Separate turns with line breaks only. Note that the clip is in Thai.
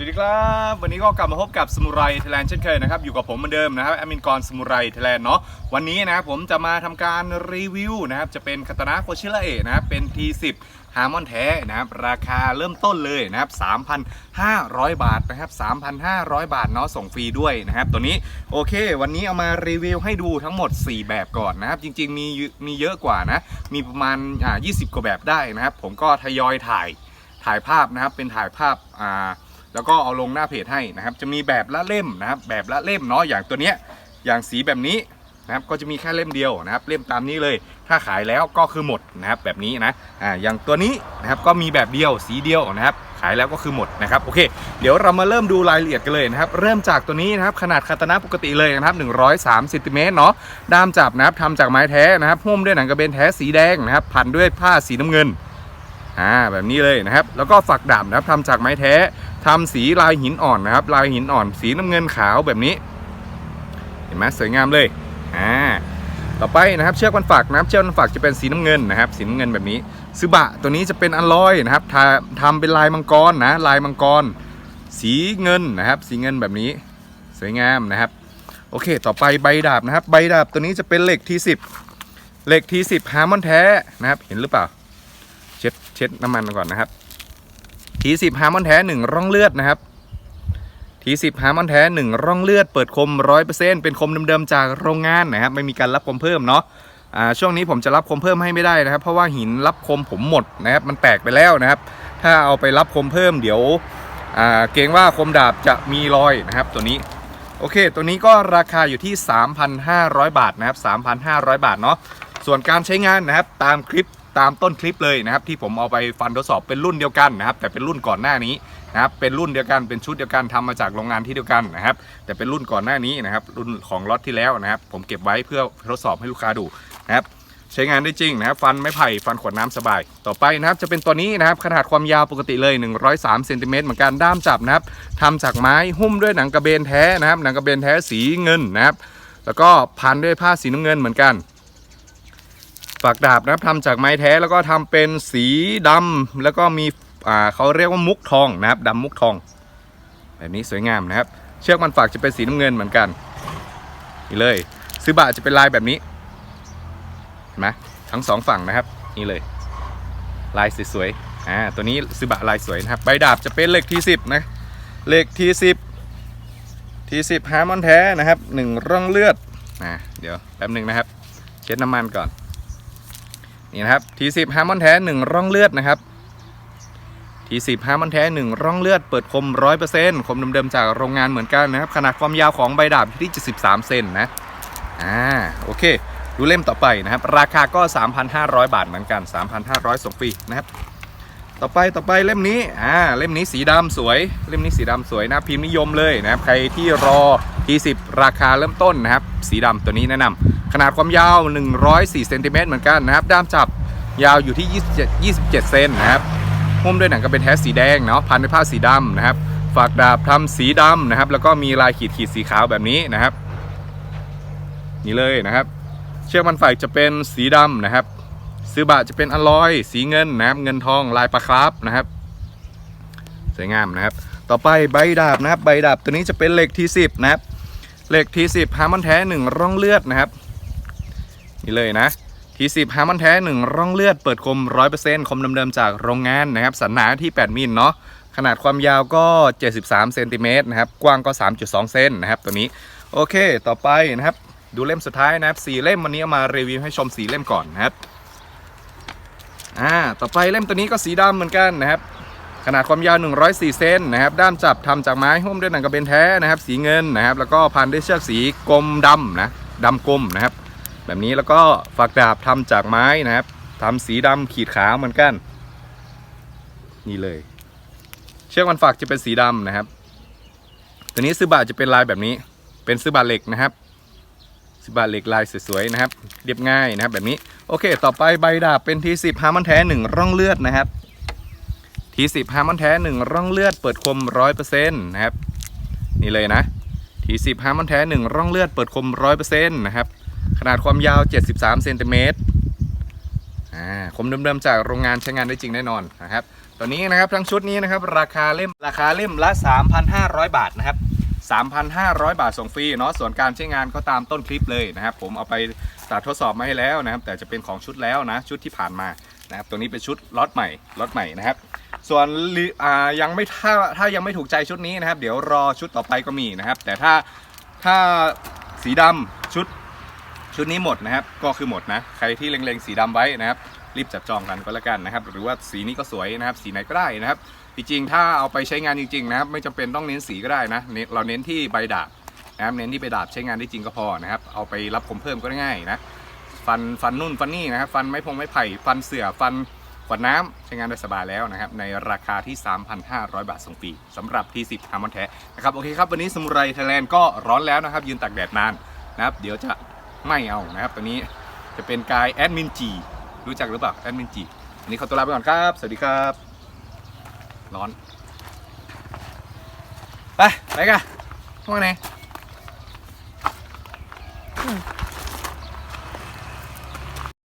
สวัสดีครับ วันนี้ก็กลับมาพบกับสมุไรไทยแลนด์เช่นเคยนะครับอยู่กับผมเหมือนเดิมนะครับแอมินกรสมุไรไทยแลนด์เนาะวันนี้นะครับผมจะมาทำการรีวิวนะครับจะเป็นคาตานะโคชิระเอะนะครับเป็น T10 ฮาร์มอนแท้นะครับราคาเริ่มต้นเลยนะครับ3,500 บาทนะครับ3,500 บาทเนาะส่งฟรีด้วยนะครับตัวนี้โอเค วันนี้เอามารีวิวให้ดูทั้งหมด 4 แบบก่อนนะครับจริงๆมีมีเยอะกว่านะมีประมาณอ่า20 กว่าแบบได้นะครับผมก็ทยอยถ่ายถ่ายภาพนะครับเป็นถ่ายภาพอ่า แล้วก็เอาลงหน้าเพจให้นะครับ จะมีแบบละเล่มนะครับ แบบละเล่มเนาะอย่างตัวเนี้ยอย่างสีแบบนี้นะครับก็จะมีแค่เล่มเดียวนะครับ เล่มตามนี้เลย ถ้าขายแล้วก็คือหมดนะครับแบบนี้นะอ่าอย่างตัวนี้นะครับก็มีแบบเดียวสีเดียวนะครับ ขายแล้วก็คือหมดนะครับโอเค เดี๋ยวเรามาเริ่มดูรายละเอียดกันเลยนะครับ เริ่มจากตัวนี้นะครับขนาดคาตานะปกติเลยนะครับ103ซนติเมตรเนาะด้ามจับนะครับทำจากไม้แท้นะครับหุ้มด้วยหนังกระเบนแท้สีแดงนะครับพันด้วยผ้าสีน้ำเงิน อ่าแบบนี้เลยนะครับ แล้วก็ฝักดาบนะครับทำจากไม้แท้ทำสีลายหินอ่อนนะครับ ลายหินอ่อน สีน้ำเงินขาวแบบนี้ เห็นไหมสวยงามเลยอ่าต่อไปนะครับเชือกมันฝักนะครับเชือกมันฝักจะเป็นสีน้ำเงินนะครับ สีน้ำเงินแบบนี้ซึบะตัวนี้จะเป็นอลลอยนะครับทาทำเป็นลายมังกรนะลายมังกร สีเงินนะครับ สีเงินแบบนี้ สวยงามนะครับ โอเค ต่อไปใบดาบนะครับ ใบดาบตัวนี้จะเป็นเหล็กทีสิบเหล็กทีสิบฮาร์มอนแท้นะครับ เห็นหรือเปล่า เช็ดเช็ดน้ำมันก่อนนะครับทีสิบฮาร์มอนแท้หนึ่งร่องเลือดนะครับทีสิบฮาร์มอนแท้หนึ่งร่องเลือดเปิดคมร้อยเปอร์เซ็นต์เป็นคมเดิมๆจากโรงงานนะครับไม่มีการรับคมเพิ่มเนาะช่วงนี้ผมจะรับคมเพิ่มให้ไม่ได้นะครับ เพราะว่าหินรับคมผมหมดนะครับมันแตกไปแล้วนะครับ ถ้าเอาไปรับคมเพิ่มเดี๋ยวเกรงว่าคมดาบจะมีรอยนะครับตัวนี้โอเค ตัวนี้ก็ราคาอยู่ที่ 3,500 บาทนะครับ 3,500 บาทเนาะส่วนการใช้งานนะครับตามคลิป ตามต้นคลิปเลยนะครับที่ผมเอาไปฟันทดสอบเป็นรุ่นเดียวกันนะครับแต่เป็นรุ่นก่อนหน้านี้นะครับเป็นรุ่นเดียวกันเป็นชุดเดียวกันทำมาจากโรงงานที่เดียวกันนะครับ แต่เป็นรุ่นก่อนหน้านี้นะครับ รุ่นของล็อตที่แล้วนะครับ ผมเก็บไว้เพื่อทดสอบให้ลูกค้าดูนะครับใช้งานได้จริงนะครับฟันไม้ไผ่ฟันขวดน้ำสบาย ต่อไปนะครับจะเป็นตัวนี้นะครับขนาดความยาวปกติเลย 103เซนติเมตรเหมือนกันด้ามจับนะครับทำจากไม้หุ้มด้วยหนังกระเบนแท้นะครับหนังกระเบนแท้สีเงินนะครับแล้วก็พันด้วยผ้าสีน้ำเงินเหมือนกัน ฝักดาบนะครับทำจากไม้แท้แล้วก็ทำเป็นสีดำแล้วก็มีอ่าเขาเรียกว่ามุกทองนะครับดำมุกทอง แบบนี้สวยงามนะครับ เชือกมันฝักจะเป็นสีน้ำเงินเหมือนกันนี่เลยซื้อบะจะเป็นลายแบบนี้เห็นไหมทั้งสองฝั่งนะครับ นี่เลย ลายสวยๆอ่าตัวนี้ซื้อบะลายสวยนะครับใบดาบจะเป็นเหล็กทีสิบนะเหล็กทีสิบทีสิบฮาร์มอนแท้นะครับหนึ่งร่องเลือดนะเดี๋ยวแป๊บหนึ่งนะครับ เช็ดน้ำมันก่อน นี่นะครับทีสิบฮาร์มอนแท้หนึ่งร่องเลือดนะครับทีสิบฮาร์มอนแท้หนึ่งร่องเลือดเปิดคมร้อยเปอร์เซ็นต์คมเดิมๆจากโรงงานเหมือนกันนะครับ ขนาดความยาวของใบดาบอยู่ที่73เซนนะอ่าโอเค ดูเล่มต่อไปนะครับ ราคาก็ 3,500 บาทเหมือนกัน 3,500ส่งฟรีนะครับ ต่อไปต่อไปเล่มนี้อ่าเล่มนี้สีดำสวย เล่มนี้สีดำสวยนะพิมพ์นิยมเลยนะครับใครที่รอทีสิบราคาเริ่มต้นนะครับ สีดำตัวนี้แนะนำขนาดความยาว 104เซนติเมตรเหมือนกันนะครับ ด้ามจับยาวอยู่ที่ 27 27เซนนะครับหุ้มด้วยหนังกระเบนแท้สีแดงเนาะพันด้วยผ้าสีดำนะครับฝากดาบทำสีดำนะครับ แล้วก็มีลายขีดขีดสีขาวแบบนี้นะครับ นี่เลยนะครับ เชือกมันไฟจะเป็นสีดำนะครับ ซื้อบะจะเป็นอลลอย สีเงินนะครับ เงินทองลายปลาคราฟนะครับ สวยงามนะครับ ต่อไปใบดาบนะครับ ใบดาบตัวนี้จะเป็นเหล็กทีสิบนะครับ เหล็กทีสิบฮาร์มอนแท้หนึ่งร่องเลือดนะครับ นี่เลยนะทีสิบฮาร์มอนแท้หนึ่งร่องเลือดเปิดคมร้อยเปอร์เซ็นต์คมเดิมๆจากโรงงานนะครับ สันหนาที่ 8 มิลเนาะขนาดความยาวก็ 73เซนติเมตรนะครับ กว้างก็ 3.2 เซนนะครับ ตัวนี้ โอเค ต่อไปนะครับ ดูเล่มสุดท้ายนะครับสีเล่มวันนี้เอามารีวิวให้ชมสีเล่มก่อนนะครับ อ่าต่อไปเล่มตัวนี้ก็สีดำเหมือนกันนะครับ ขนาดความยาว 104 เซนนะครับ ด้ามจับทำจากไม้หุ้มด้วยหนังกระเบนแท้นะครับ สีเงินนะครับ แล้วก็พันด้วยเชือกสีกลมดำนะดำกลมนะครับ แบบนี้แล้วก็ฝักดาบทำจากไม้นะครับทำสีดำขีดขาวเหมือนกัน นี่เลย เชือกมันฝักจะเป็นสีดำนะครับ ตัวนี้ซื้อบาจะเป็นลายแบบนี้ เป็นซื้อบาเหล็กนะครับ ซื้อบาทเหล็กลายสวยๆนะครับ เรียบง่ายนะครับ แบบนี้โอเค ต่อไปใบดาบเป็นทีสิบฮามันแท้หนึ่งร่องเลือดนะครับทีสิบฮามันแท้หนึ่งร่องเลือดเปิดคมร้อยเปอร์เซ็นต์นะครับนี่เลยนะทีสิบฮามันแท้หนึ่งร่องเลือดเปิดคมร้อยเปอร์เซ็นต์นะครับขนาดความยาว73เซนติเมตรอ่าคมเดิมๆจากโรงงานใช้งานได้จริงแน่นอนนะครับตัวนี้นะครับทั้งชุดนี้นะครับราคาเล่มราคาเล่มละ 3,500 บาทนะครับ 3,500 บาทส่งฟรีเนาะส่วนการใช้งานก็ตามต้นคลิปเลยนะครับ ผมเอาไปตัดทดสอบมาให้แล้วนะครับ แต่จะเป็นของชุดแล้วนะชุดที่ผ่านมานะครับตัวนี้เป็นชุดล็อตใหม่ล็อตใหม่นะครับ ส่วนยังไม่ถ้าถ้ายังไม่ถูกใจชุดนี้นะครับ เดี๋ยวรอชุดต่อไปก็มีนะครับ แต่ถ้าถ้าสีดำชุดชุดนี้หมดนะครับ ก็คือหมดนะ ใครที่เล็งๆสีดำไว้นะครับ รีบจับจองกันก็แล้วกันนะครับ หรือว่าสีนี้ก็สวยนะครับ สีไหนก็ได้นะครับ จริงๆ ถ้าเอาไปใช้งานจริงๆนะครับ ไม่จำเป็นต้องเน้นสีก็ได้นะเราเน้นที่ใบดาบนะครับเน้นที่ใบดาบใช้งานได้จริงก็พอนะครับ เอาไปรับคมเพิ่มก็ได้ง่ายนะฟันฟันนุ่นฟันนี่นะครับ ฟันไม้พงไม้ไผ่ฟันเสือฟันขวดน้ำใช้งานได้สบายแล้วนะครับ ในราคาที่ 3,500 บาทส่งฟรีสำหรับที่10 ฮาร์มอนแท้นะครับ โอเคครับ วันนี้สมุไรไทยแลนด์ก็ร้อนแล้วนะครับ ยืนตากแดดนานนะครับ เดี๋ยวจะไม่เอานะครับ ตัวนี้จะเป็นกายแอดมินจี รู้จักหรือเปล่าแอดมินจีอันนี้ขอตัวลาไปก่อนครับ สวัสดีครับ ร้อน ไป ไปกันว่าไง
อืม